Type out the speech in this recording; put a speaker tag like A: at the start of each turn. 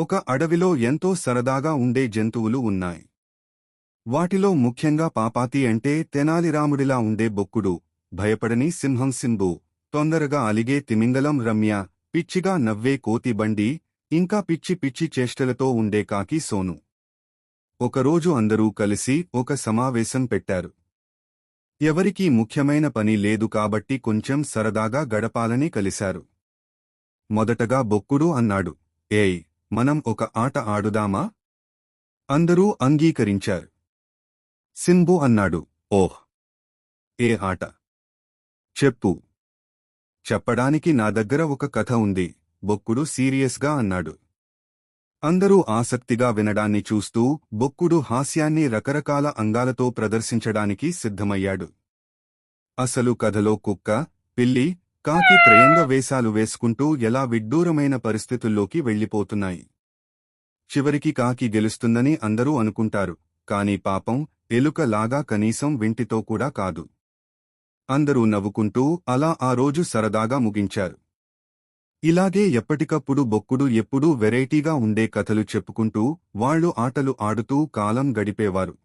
A: ఒక అడవిలో ఎంతో సరదాగా ఉండే జంతువులు ఉన్నాయి. వాటిలో ముఖ్యంగా పాపాతి అంటే తెనాలిరాముడిలా ఉండే బొక్కుడు భయపడని సింహం సింబు తొందరగా అలిగే తిమింగలం రమ్య పిచ్చిగా నవ్వే కోతి బండి ఇంకా పిచ్చి పిచ్చి చేష్టలతో ఉండే కాకి సోను. ఒకరోజు అందరూ కలిసి ఒక సమావేశం పెట్టారు. ఎవరికీ ముఖ్యమైన పని లేదు కాబట్టి కొంచెం సరదాగా గడపాలని కలిశారు. మొదటగా బొక్కుడు అన్నాడు ఏయ్ మనం ఒక ఆట ఆడుదామా? అందరూ అంగీకరించారు. సింబు అన్నాడు. ఓహ్! ఏ ఆట? చెప్పు. చెప్పడానికి నా దగ్గర ఒక కథ ఉంది. బొక్కుడు సీరియస్గా అన్నాడు. అందరూ ఆసక్తిగా వినడాన్ని చూస్తూ బొక్కుడు హాస్యాన్ని రకరకాల అంగాలతో ప్రదర్శించడానికి సిద్ధమయ్యాడు. అసలు కథలో కుక్క పిల్లి కాకి త్రయంగ వేషాలు వేసుకుంటూ ఎలా విడ్డూరమైన పరిస్థితుల్లోకి వెళ్ళిపోతున్నాయి. చివరికి కాకి గెలుస్తుందని అందరూ అనుకుంటారు కాని పాపం ఎలుక లాగా కనీసం వింటితో కూడా కాదు. అందరూ నవ్వుకుంటూ అలా ఆ రోజు సరదాగా ముగించారు. ఇలాగే ఎప్పటికప్పుడు బొక్కుడు ఎప్పుడూ వెరైటీగా ఉండే కథలు చెప్పుకుంటూ వాళ్ళు ఆటలు ఆడుతూ కాలం గడిపేవారు.